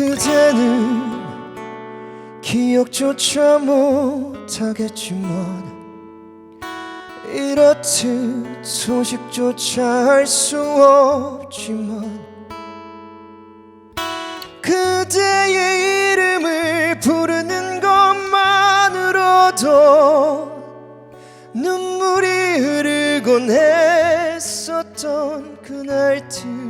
그대는 기억조차 못하겠지만 이렇듯 소식조차 알수 없지만 그대의 이름을 부르는 것만으로도 눈물이 흐르곤 했었던 그날들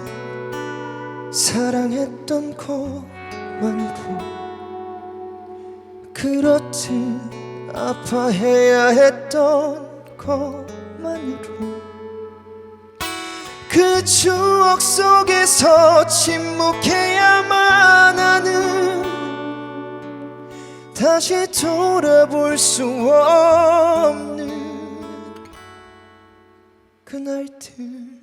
사랑했던 것만으로 그렇듯 아파해야 했던 것만으로 그 추억 속에서 침묵해야만 하는 다시 돌아볼 수 없는 그날들